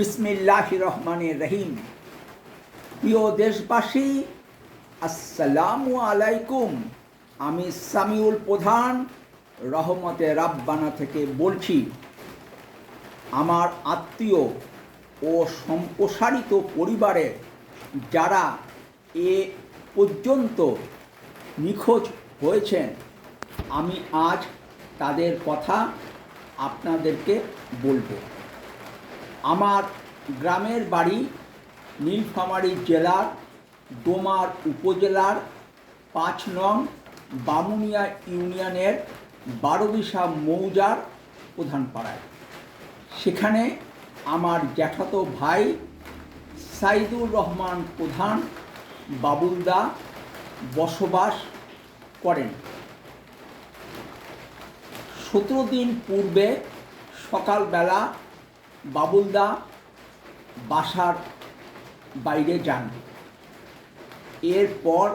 বিসমিল্লাহ রহমানের রহিম। প্রিয় দেশবাসী, আসসালামু আলাইকুম। আমি সামিউল প্রধান, রহমতে রাব্বানা থেকে বলছি, আমার আত্মীয় ও সম্প্রসারিত পরিবারে যারা এ পর্যন্ত নিখোঁজ হয়েছেন, আমি আজ তাদের কথা আপনাদেরকে বলব। আমার গ্রামের বাড়ি নীলফামারী জেলার ডোমার উপজেলার পাঁচ নং বামুনিয়া ইউনিয়নের বারোবিশা মৌজার প্রধানপাড়ায়। সেখানে আমার জ্যাঠাতো ভাই সাইদুর রহমান প্রধান বাবুলদা বসবাস করেন। সতেরো দিন পূর্বে সকালবেলা বাবুলদা বাসার বাইরে যান। এরপর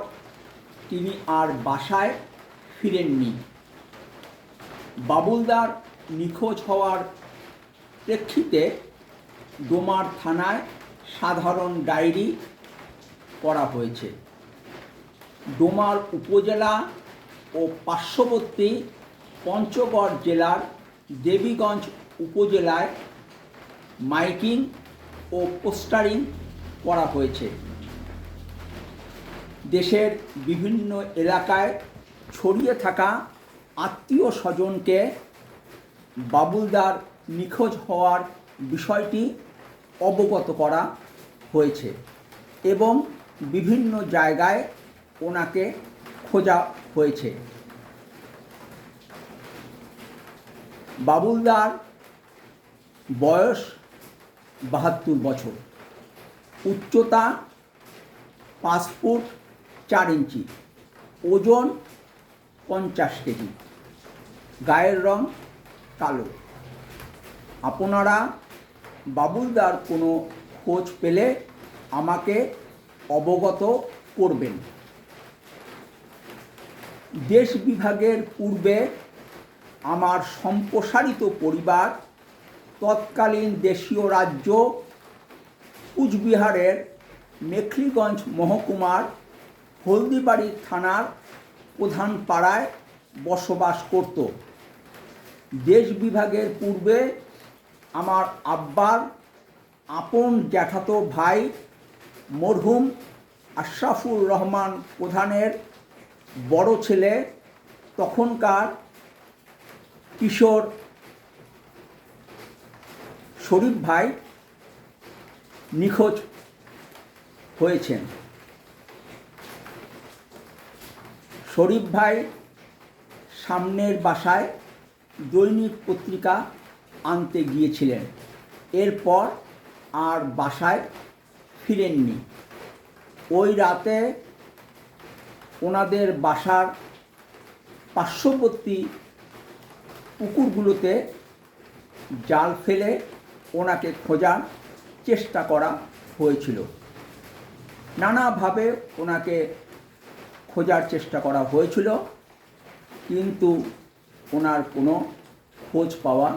তিনি আর বাসায় ফিরেননি। বাবুলদার নিখোঁজ হওয়ার প্রেক্ষিতে ডোমার থানায় সাধারণ ডায়েরি করা হয়েছে। ডোমার উপজেলা ও পার্শ্ববর্তী পঞ্চগড় জেলার দেবীগঞ্জ উপজেলায় মাইকিং ও পোস্টারিং করা হয়েছে। দেশের বিভিন্ন এলাকায় ছড়িয়ে থাকা আত্মীয় স্বজনকে বাবুলদার নিখোঁজ হওয়ার বিষয়টি অবগত করা হয়েছে এবং বিভিন্ন জায়গায় ওনাকে খোঁজা হয়েছে। বাবুলদার বয়স বাহাত্তর বছর। উচ্চতা পাঁচ ফুট চার ইঞ্চি, ওজন পঞ্চাশ কেজি, গায়ের রং কালো। আপনারা বাবুলদার কোনো খোঁজ পেলে আমাকে অবগত করবেন। দেশ বিভাগের পূর্বে আমার সম্প্রসারিত পরিবার তৎকালীন দেশীয় রাজ্য কুচবিহারের মেখলিগঞ্জ মহকুমার হলদিবাড়ি থানার প্রধান পাড়ায় বসবাস করত। দেশ বিভাগের পূর্বে আমার আব্বার আপন জ্যাঠাতো ভাই মরহুম আশরাফুর রহমান প্রধানের বড় ছেলে, তখনকার কিশোর শরীফ ভাই নিখোঁজ হয়েছেন। শরীফ ভাই সামনের বাসায় দৈনিক পত্রিকা আনতে গিয়েছিলেন। এরপর আর বাসায় ফিরেননি। ওই রাতে ওনাদের বাসার পার্শ্ববর্তী পুকুরগুলোতে জাল ফেলে ওনাকে খোঁজার চেষ্টা করা হয়েছিল। নানাভাবে ওনাকে খোঁজার চেষ্টা করা হয়েছিল, কিন্তু ওনার কোনো খোঁজ পাওয়া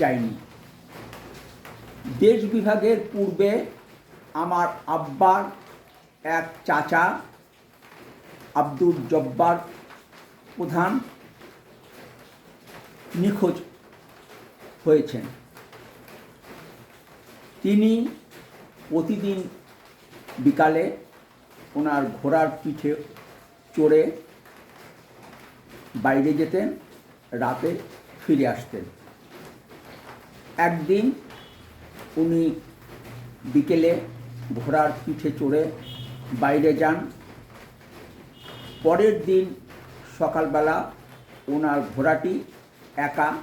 যায়নি। দেশ বিভাগের পূর্বে আমার আব্বার এক চাচা আব্দুল জব্বার প্রধান নিখোঁজ হয়েছেন। তিনি প্রতিদিন বিকালে ওনার ঘোড়ার পিঠে চড়ে বাইরে যেতেন, রাতে ফিরে আসতেন। একদিন উনি বিকেলে ঘোড়ার পিঠে চড়ে বাইরে যান। পরের দিন সকালবেলা ওনার ঘোড়াটি একা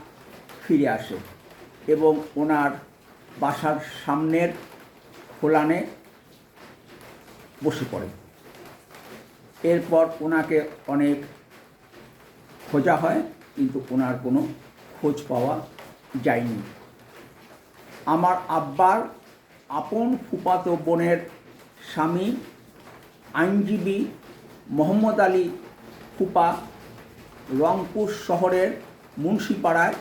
ফিরে আসে এবং ওনার বাসার সামনের খোলানে বসে পড়ে। এরপর ওনাকে অনেক খোঁজা হয়, কিন্তু ওনার কোনো খোঁজ পাওয়া যায়নি। আমার আব্বার আপন ফুপাতো বোনের স্বামী আইনজীবী মোহাম্মদ আলী ফুপা রংপুর শহরের মুন্সিপাড়ায়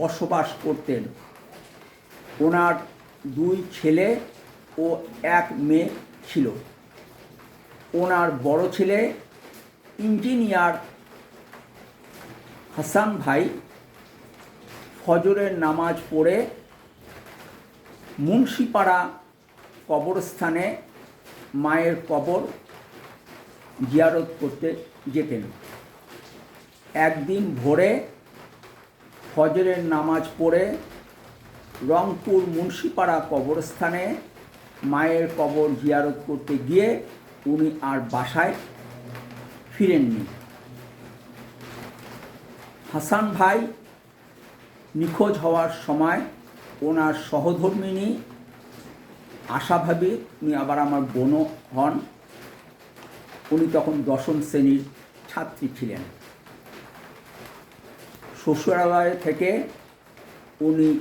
বসবাস করতেন। ওনার দুই ছেলে ও এক মেয়ে ছিল। ওনার বড় ছেলে ইঞ্জিনিয়ার হাসান ভাই ফজরের নামাজ পড়ে মুন্সিপাড়া কবরস্থানে মায়ের কবর জিয়ারত করতে যেতেন। একদিন ভোরে ফজরের নামাজ পড়ে রংপুর মুন্সিপাড়া কবরস্থানে মায়ের কবর জিয়ারত করতে গিয়ে উনি আর বাসায় ফিরেননি। হাসান ভাই নিখোঁজ হওয়ার সময় ওনার সহধর্মিনী আশাভাবী উনি আবার আমার বোনও হন, উনি তখন দশম শ্রেণির ছাত্রী ছিলেন। শ্বশুরালয় থেকে উনি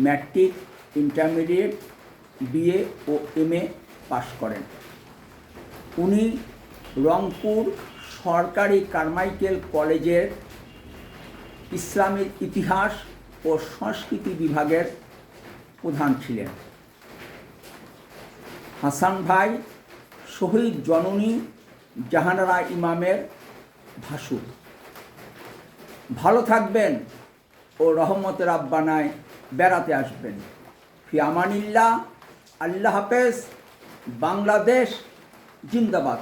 ম্যাট্রিক ইন্টারমিডিয়েট, বিএ ও এম এ পাশ করেন। উনি রংপুর সরকারি কারমাইকেল কলেজের ইসলামের ইতিহাস ও সংস্কৃতি বিভাগের প্রধান ছিলেন। হাসান ভাই শহীদ জননী জাহানারা ইমামের ভাসুর। ভালো থাকবেন ও রহমতের আব্বানায় বেড়াতে আসবেন। ফি আমানিল্লা আল্লাহ হাফেজ বাংলাদেশ জিন্দাবাদ।